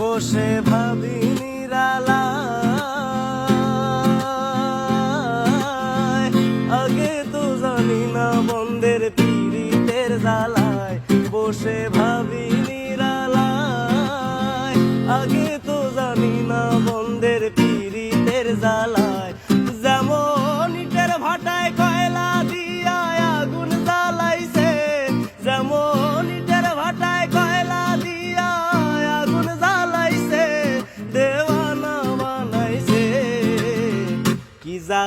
বসে ভাবি নিরালা আগে তো জানি না বন্ধের পীড়িতের জ্বালায়। বসে ভাবি নিরালায় আগে তো জানি না বন্ধের পীড়িতের জ্বালায়।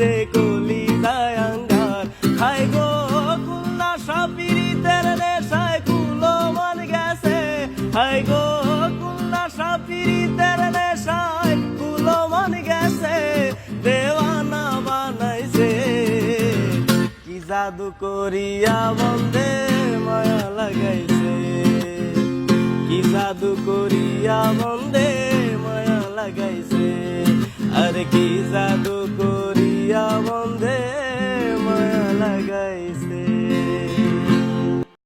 পুরে গলি দায়াঙ্গার খাই গো কুল্লা সাপিরিতের নেশায় কুলো মান গেছে। হাই গো কুল্লা সাপিরিতের নেশায় কুলো মান গেছে। দেওয়ানা বানাইছে। কি জাদু করিয়া বন্ধে মায়া লাগাইছে। কি জাদু করিয়া বন্ধে মায়া লাগাইছে। আরে কি জাদু করিয়া বন্ধে